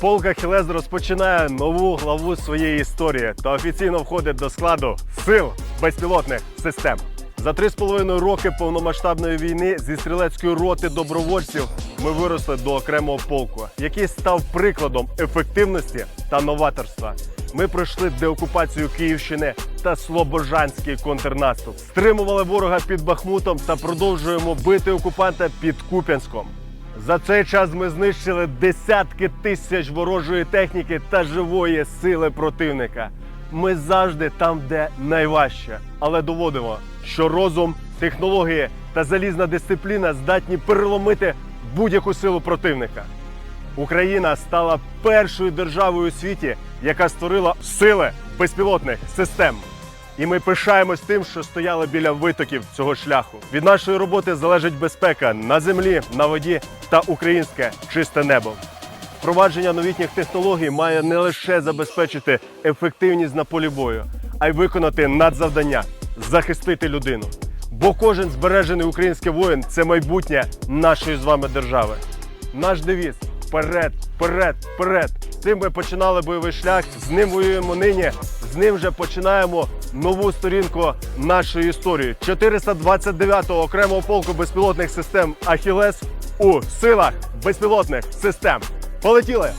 Полк Ахілес розпочинає нову главу своєї історії та офіційно входить до складу сил безпілотних систем. За три з половиною роки повномасштабної війни зі стрілецької роти добровольців ми виросли до окремого полку, який став прикладом ефективності та новаторства. Ми пройшли деокупацію Київщини та Слобожанський контрнаступ, стримували ворога під Бахмутом та продовжуємо бити окупанта під Куп'янськом. За цей час ми знищили десятки тисяч ворожої техніки та живої сили противника. Ми завжди там, де найважче, але доводимо, що розум, технології та залізна дисципліна здатні переломити будь-яку силу противника. Україна стала першою державою у світі, яка створила сили безпілотних систем. І ми пишаємось тим, що стояли біля витоків цього шляху. Від нашої роботи залежить безпека на землі, на воді та українське чисте небо. Впровадження новітніх технологій має не лише забезпечити ефективність на полі бою, а й виконати надзавдання захистити людину. Бо кожен збережений український воїн це майбутнє нашої з вами держави. Наш девіз вперед, вперед, вперед. Цим ми починали бойовий шлях, з ним воюємо нині, з ним вже починаємо нову сторінку нашої історії. 429-го окремого полку безпілотних систем Ахілес у силах безпілотних систем. Полетіли!